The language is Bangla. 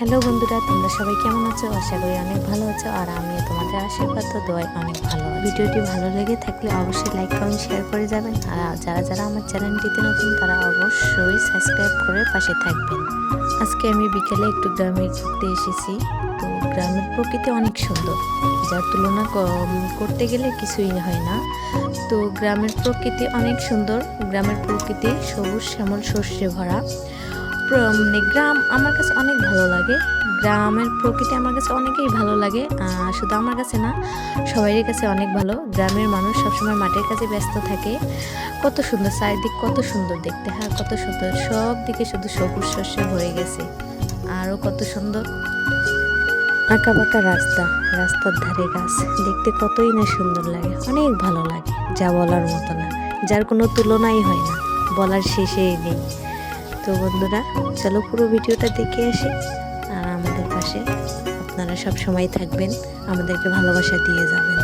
হ্যালো বন্ধুরা, তোমরা সবাই কেমন আছো? আশা করি অনেক ভালো আছো আর আমিও তোমাদের আশীর্বাদ তো দোয়াই অনেক ভালো ভিডিওটি ভালো লেগে থাকলে অবশ্যই লাইক কমেন্ট শেয়ার করে যাবেন আর যারা যারা আমার চ্যানেলটিতে নতুন, তারা অবশ্যই সাবস্ক্রাইব করে পাশে থাকবেন। আজকে আমি বিকেলে একটু গ্রামে ঘুরতে এসেছি। তো গ্রামের প্রকৃতি অনেক সুন্দর। যার তুলনা করতে গেলে কিছুই হয় না। তো গ্রামের প্রকৃতি অনেক সুন্দর। গ্রামের প্রকৃতি সবুজ, শ্যামল শস্যে ভরা। মানে গ্রাম আমার কাছে অনেক ভালো লাগে। গ্রামের প্রকৃতি আমার কাছে অনেকেই ভালো লাগে শুধু আমার কাছে না সবাইয়ের কাছে অনেক ভালো। গ্রামের মানুষ সবসময় মাঠের কাছে ব্যস্ত থাকে। কত সুন্দর চারিদিক, কত সুন্দর দেখতে হ্যাঁ কত সুন্দর, সব দিকে শুধু সবুজ শস্য হয়ে গেছে। আরও কত সুন্দর। আঁকা বাঁকা রাস্তা, রাস্তার ধারে গাছ, দেখতে কতই না সুন্দর লাগে, অনেক ভালো লাগে, যা বলার মতো না, যার কোনো তুলনাই হয় না, বলার শেষেই নেই। তো বন্ধুরা, চলো পুরো ভিডিওটা দেখে আসি। আর আমাদের পাশে আপনারা সব সময় থাকবেন, আমাদেরকে ভালোবাসা দিয়ে যাবেন।